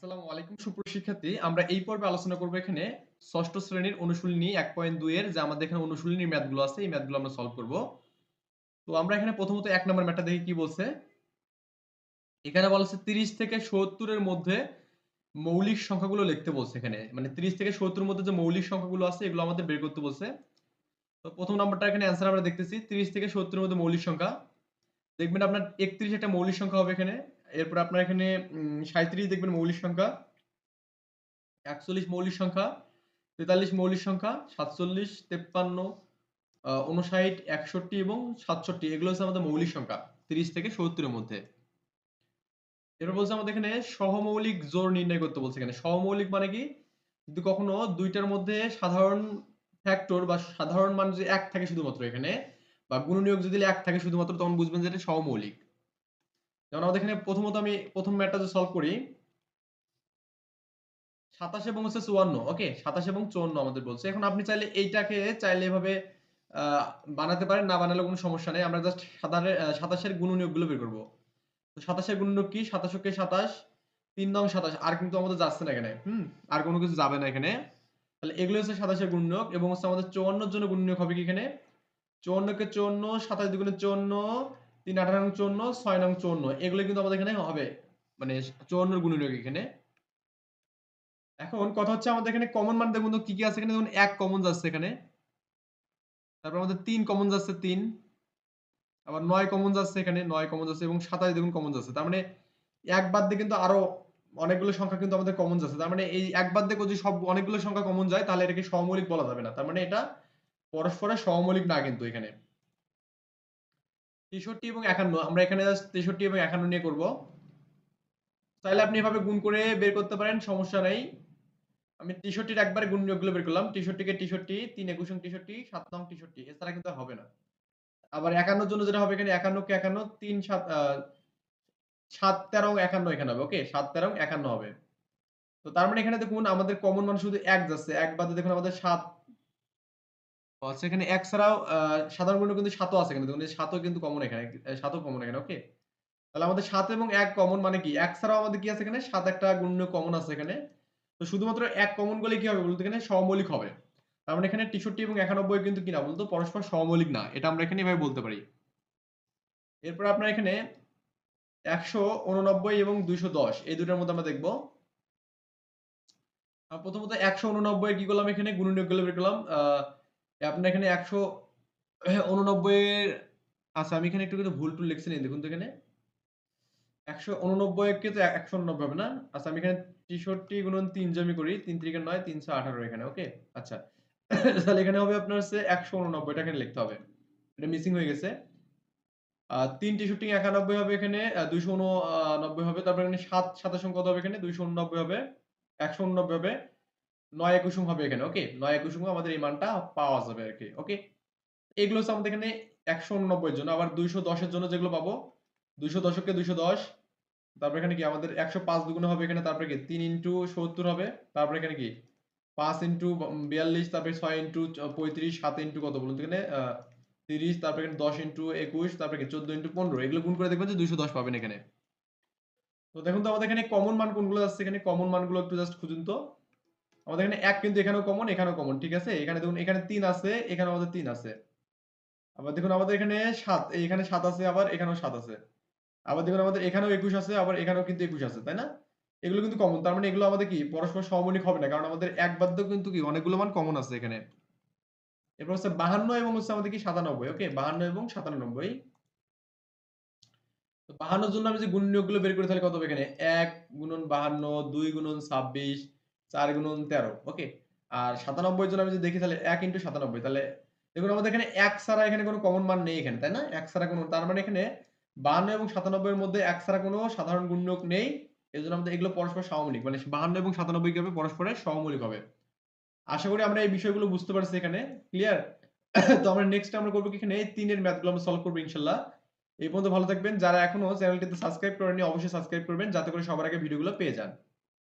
আসসালামু আলাইকুম সুপ্রশিক্ষার্থী আমরা এই পর্বে আলোচনা করব এখানে ষষ্ঠ শ্রেণির অনুশীলনী এক পয়েন্ট দুই এর, যে আমাদের এখানে অনুশীলনীর ম্যাথগুলো আছে, এই ম্যাথগুলো আমরা সলভ করব। তো আমরা এখানে প্রথমত এক নম্বর কি বলছে। এখানে তিরিশ থেকে সত্তরের মধ্যে মৌলিক সংখ্যাগুলো লিখতে বলছে এখানে। মানে তিরিশ থেকে সত্তরের মধ্যে যে মৌলিক সংখ্যাগুলো আছে, এগুলো আমাদের বের করতে বলছে। তো প্রথম নাম্বারটা এখানে অ্যান্সার আমরা দেখতেছি, তিরিশ থেকে সত্তরের মধ্যে মৌলিক সংখ্যা। দেখবেন আপনার একত্রিশ একটা মৌলিক সংখ্যা হবে এখানে। এরপর আপনার এখানে সাঁত্রিশ দেখবেন মৌলিক সংখ্যা, একচল্লিশ মৌলিক সংখ্যা, তেতাল্লিশ মৌলিক সংখ্যা, সাতচল্লিশ, তেপ্পান্ন উনষাট একষট্টি এবং সাতষট্টি। এগুলো হচ্ছে আমাদের মৌলিক সংখ্যা, তিরিশ থেকে সত্তরের মধ্যে। এরপর বলছে আমাদের এখানে সহমৌলিক জোর নির্ণয় করতে বলছে এখানে। সহমৌলিক মানে কি? যদি কখনো দুইটার মধ্যে সাধারণ ফ্যাক্টর বা সাধারণ মান যদি এক থাকে শুধুমাত্র এখানে, বা গুণনীয়ক যদি এক থাকে শুধুমাত্র, তখন বুঝবেন যে এটা সহমৌলিক। যেমন আমাদের এখানে প্রথমত আমি প্রথম ম্যাটটা যে সলভ করি, সাতাশ এবং হচ্ছে চুয়ান্ন ওকে সাতাশ এবং চুয়ান্ন আমাদের বলছে। এখন আপনি চাইলে এইটাকে চাইলে এভাবে বানাতে পারেন, না বানালে কোনো সমস্যা নেই। আমরা জাস্ট সাতাশের গুণনীয়কগুলো বের করব। তো সাতাশের গুণনীয়ক কি? সাতাশকে সাতাশ, তিন নং সাতাশ। আর কিন্তু আমাদের যাচ্ছে না এখানে, হুম? আর কোনো কিছু যাবে না এখানে। তাহলে এগুলো হচ্ছে সাতাশের গুণনীয়ক এবং হচ্ছে আমাদের চুয়ান্নর জন্য গুণনীয়ক হবে কি এখানে? চুয়ান্নকে চুয়ান্ন, সাতাশ দুগুণে চুয়ান্ন তিন আঠারো নং চৌন্ন, ছয় নং চুয়ান্ন এগুলো কিন্তু আমাদের এখানে হবে। মানে চুয়ান্নর গুণনীয়ক এখানে। এখন কথা হচ্ছে আমাদের এখানে কমন মান দেখুন কি কি আছে এখানে। দেখুন, এক কমন যাচ্ছে এখানে। তারপর আমাদের তিন কমন যাচ্ছে, তিন। আবার নয় কমন যাচ্ছে এখানে, নয় কমন যাচ্ছে এবং সাতাশ দেখুন কমন যাচ্ছে। তার মানে এক বাদ দিয়ে কিন্তু আরও অনেকগুলো সংখ্যা কিন্তু আমাদের কমন যাচ্ছে। তার মানে এই এক বাদ দিয়ে যদি সব অনেকগুলো সংখ্যা কমন যায়, তাহলে এটাকে সমমৌলিক বলা যাবে না। তার মানে এটা পরস্পরের সমমৌলিক না কিন্তু এখানে। তেষট্টি এবং একান্ন। আমরা এখানে তেষট্টি এবং একান্ন নিয়ে করব। তাহলে আপনি এভাবে গুণ করে বের করতে পারেন, সমস্যা নেই। আমি তেষট্টির একবার গুণনীয়কগুলো বের করলাম। তেষট্টিকে তেষট্টি, তিন একুশ তেষট্টি, সাত নং তেষট্টি। এছাড়া কিন্তু হবে না। আবার একান্নর জন্য যেটা হবে এখানে একান্নকে একান্ন, তিন, সাত সাত, তেরো, একান্ন এখানে হবে ওকে সাত, তেরো, একান্ন হবে। তো তার মানে এখানে দেখুন আমাদের কমন মান শুধু এক যাচ্ছে। এক বাদে দেখুন আমাদের সাত আচ্ছা এখানে এক ছাড়াও সাধারণ গুণ কিন্তু সাতও আছে কিন্তু সাতও কিন্তু কমন এখানে। সাতও কমন এখানে ওকে তাহলে আমাদের সাত এবং এক কমন মানে কি? এক ছাড়াও আমাদের কি আছে এখানে? সাত একটা গুণ কমন আছে এখানে। তো শুধুমাত্র এক কমন গলে কি হবে বলতে এখানে? সমমৌলিক হবে। তার মানে এখানে তেষট্টি এবং একানব্বই কিন্তু কি না বলতো? পরস্পর সমমৌলিক না। এটা আমরা এখানে এভাবে বলতে পারি। এরপর আপনার এখানে একশো উননব্বই এবং দুইশো দশ, এই দুটার মধ্যে আমরা দেখব। প্রথমত একশো উননব্বই কি করলাম এখানে? বের করলাম। আহ আপনার এখানে একশো উননব্বই আচ্ছা আমি এখানে একটু কিন্তু ভুল টুল লিখছি দেখুন তো এখানে। একশো উননব্বই কে তো একশো উননব্বই হবে না? আচ্ছা আমি এখানে তেষট্টি গুণন তিন জমি করি, তিন তিরিকে নয়, তিনশো আঠারো এখানে, ওকে? আচ্ছা। তাহলে এখানে হবে আপনার হচ্ছে একশো উননব্বইটা এখানে লিখতে হবে। এটা মিসিং হয়ে গেছে। তিন তেষট্টি একানব্বই হবে এখানে দুইশো উননব্বই হবে, তারপর এখানে সাত সাতাশ কত হবে এখানে? দুইশো উননব্বই হবে, একশো উননব্বই হবে। নয় একুশম হবে এখানে ওকে নয় একুশম আমাদের এই মানটা পাওয়া যাবে আর কি ওকে এগুলো হচ্ছে আমাদের এখানে একশো উননব্বই জন্য, আবার দুইশো দশের জন্য যেগুলো পাবো, দুইশো দশকে দুইশো দশ, তারপর এখানে কি আমাদের একশো পাঁচ দুগুণে হবে এখানে, তারপরে কি তিন ইন্টু সত্তর হবে, তারপরে এখানে কি পাঁচ ইন্টু বিয়াল্লিশ, তারপরে ছয় ইন্টু পঁয়ত্রিশ, সাত ইন্টু কত বলুন এখানে? তিরিশ, তারপরে এখানে দশ ইন্টু একুশ, তারপরে কি চোদ্দ ইন্টু পনেরো, এগুলো গুণ করে দেখবেন যে দুইশো দশ পাবেন এখানে। তো দেখুন তো আমাদের এখানে কমন মান কোনগুলো আছে? এখানে কমন মানগুলো একটু জাস্ট খুঁজুন তো। আমাদের এখানে এক কিন্তু এখানেও কমন এখানেও কমন ঠিক আছে? এখানে দেখুন, এখানে তিন আছে এখানে আমাদের তিন আছে। আবার দেখুন, আমাদের এখানে সাত এখানে সাত আছে, আবার এখানেও সাত আছে। আবার দেখুন, আমাদের এখানেও একুশ আছে, আবার এখানেও কিন্তু একুশ আছে, তাই না? এগুলো কিন্তু কমন তার মানে এগুলো আমাদের কি, পরস্পর সমমৌলিক হবে না, কারণ আমাদের এক বাদ্য কিন্তু কি, অনেকগুলো মান কমন আছে এখানে। এরপর হচ্ছে বাহান্ন এবং হচ্ছে আমাদের কি, সাতানব্বই ওকে বাহান্ন এবং সাতানব্বই। বাহান্নর জন্য আমি যে গুণনীয়কগুলো বের করে, তাহলে কত হবে এখানে? এক গুণন বাহান্ন, দুই গুণন ছাব্বিশ চার গুণন তেরো ওকে আর সাতানব্বই জন আমি যদি দেখি, তাহলে এক ইন্টু সাতানব্বই, তাহলে দেখুন আমাদের এখানে এক ছাড়া এখানে কোনো কমন মান নেই এখানে, তাই না? এক ছাড়া কোনো, তার মানে এখানে বাহান্ন এবং সাতানব্বই এর মধ্যে এক ছাড়া কোনো সাধারণ গুণনীয়ক নেই, এই জন্য আমাদের এগুলো পরস্পর সমমৌলিক মানে বাহান্ন এবং সাতানব্বই কি হবে? পরস্পরের সমমৌলিক হবে। আশা করি আমরা এই বিষয়গুলো বুঝতে পারছি এখানে ক্লিয়ার তো আমরা নেক্সট আমরা করব এখানে? তিনের ম্যাথগুলো আমরা সলভ করব ইনশাল্লাহ। এই পর্যন্ত ভালো থাকবেন। যারা এখনও চ্যানেলটিতে সাবস্ক্রাইব করেনি অবশ্যই সাবস্ক্রাইব করবেন, যাতে করে সবার আগে ভিডিওগুলো পেয়ে যান।